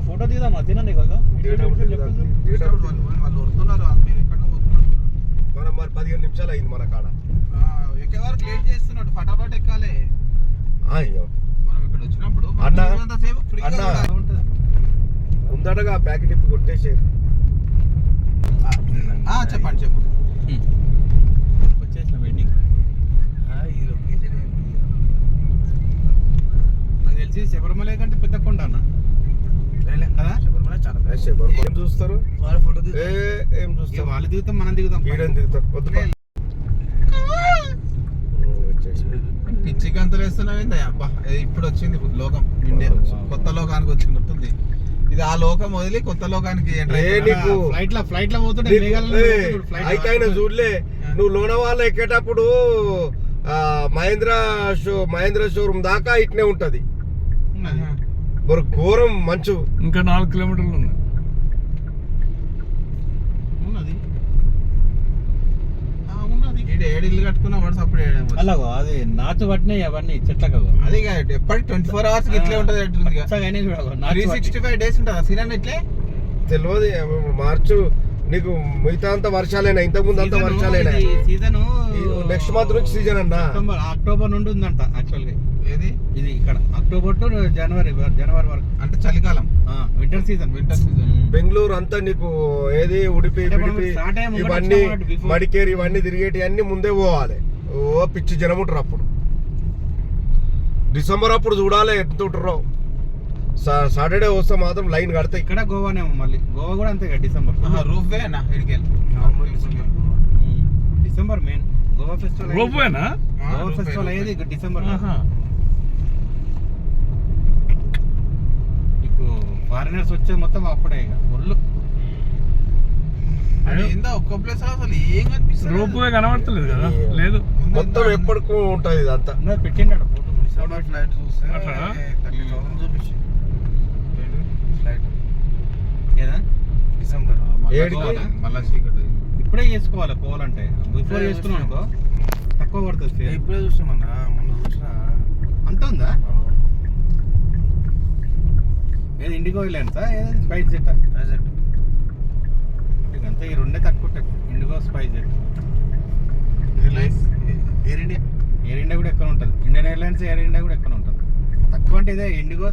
Photo తినండి మనం మరి పదిహేను నిమిషాలు అయింది మన కాడ. ఎక్కే వరకు లేట్ చేస్తున్నాడు. ఫటాఫట్ ఎక్కాలి. ఆ, అయ్యో మనం ఇక్కడ వచ్చినప్పుడు అన్న, సేపు ఫ్రీగా అన్న. కూడా ఉంటుంది. ఉందటగా ప్యాకెట్ ఇప్పి కొట్టేసారు ఆ, చెప్పండి. శబరిమల కంటే పెద్ద కొండ అన్న. కదా? శబరిమల చాలా ఏ, శబరిమల ఏం చూస్తారు? వాళ్ళ ఫోటో ఏ చూస్తారు? వాళ్ళు దిగుతాం మనం దిగుతాం. ఈడని దిగుతారు? వద్దు పా. ఉమ్, వచ్చేసి. పిచ్చి గంతులు వేస్తున్నావు ఏంది? అబ్బా ఇప్పుడు వచ్చింది లోకం. ఇండియా కొత్త లోకానికి వచ్చినట్టుంది ఇది ఆ లోకం వదిలి కొత్త లోకానికి ఫ్లైట్లో ఫ్లైట్లో పోతుంటే. అయితే చూడలే. నువ్వు లోనవాళ్ళ ఎక్కేటప్పుడు మహేంద్ర షో మహేంద్ర షోరూమ్ దాకా ఇట్నే ఉంటది. మరి ఘోరం మంచు. ఇంకా నాలుగు కిలోమీటర్లు ఉంది ఉన్నది. ఆ, ఉన్నది. ఈడ ఏడు ఇల్లు కట్టుకున్నా వాడు సప్పుడు ఏడేమో. అలాగో అది నాచు పట్టినాయి అవన్నీ చెట్లకు అది ఇక ఎప్పటికి ట్వంటీ ఫోర్ అవర్స్ ఇట్లే ఉంటది చూడకు, త్రీ సిక్స్టీ. ఫైవ్ డేస్ ఉంటుంది? సీజన్ ఇట్లే? తెలియదు మార్చు. నీకు మిగతా అంతా వర్షాలేనా? ఇంతకు ముందు అంతా వర్షాలేనా? సీజను నెక్స్ట్ మంత్ నుంచి సీజన్ అన్నా? అక్టోబర్ నుండి ఉందంట యాక్చువల్గా ఏది? ఇది ఇక్కడ. అక్టోబర్ టు జనవరి జనవరి వరకు. అంటే చలికాలం. Winter season winter season Bengaluru అంతా నీకు ఏది ఉడిపి ఇవన్నీ. మడికేరి ఇవన్నీ తిరిగేటి అన్ని ముందే పోవాలి. ఓ పిచ్చి జనం ఉంటారు అప్పుడు. డిసెంబర్ అప్పుడు చూడాలి ఎంత ఉంటారో సాటర్డే వస్తే మాత్రం లైన్ కడతాయి ఇక్కడ గోవానేమో మళ్ళీ. గోవా కూడా అంతే కదా డిసెంబర్ రూఫ్ వే అన్న ఇడికి డిసెంబర్ మెయిన్. గోవా ఫెస్టివల్ రోప్వేనా గోవా ఫెస్టివల్ అయ్యేది ఇక డిసెంబర్ నీకు ఫారినర్స్ వచ్చేది మొత్తం అప్పుడే ఇక. ఒళ్ళు ఏందా ఒక్క ప్లేస్ అసలు ఏం కనిపిస్తుంది కనబడతలేదు కదా. లేదు. మొత్తం ఎప్పటికూ ఉంటది ఫోటో డిసెంబర్ ఫ్లైట్ చూస్తే? థర్టీ థౌసండ్ చూపించి ఫ్లైట్ ఏదా? డిసెంబర్? మళ్ళా చీకటి ఇప్పుడే చేసుకోవాలి పోవాలంటే. బిఫోర్ ఇప్పుడే చేసుకున్నాం అనుకో తక్కువ పడుతుంది. ఇప్పుడే చూసామన్నా మొన్న చూసినా. అంత ఉందా? ఏది ఇండిగో వెళ్ళాను ఏది? స్పైస్ జెట్ ప్రెసెంట్ అంతే ఈ రెండే తక్కువ ఉంటాయి. IndiGo SpiceJet Air India Air India కూడా ఎక్కువ ఉంటుంది ఇండియన్ ఎయిర్లైన్స్ ఎయిర్ ఇండియా కూడా ఎక్కువ ఉంటుంది? తక్కువ అంటే ఇదే ఇండిగో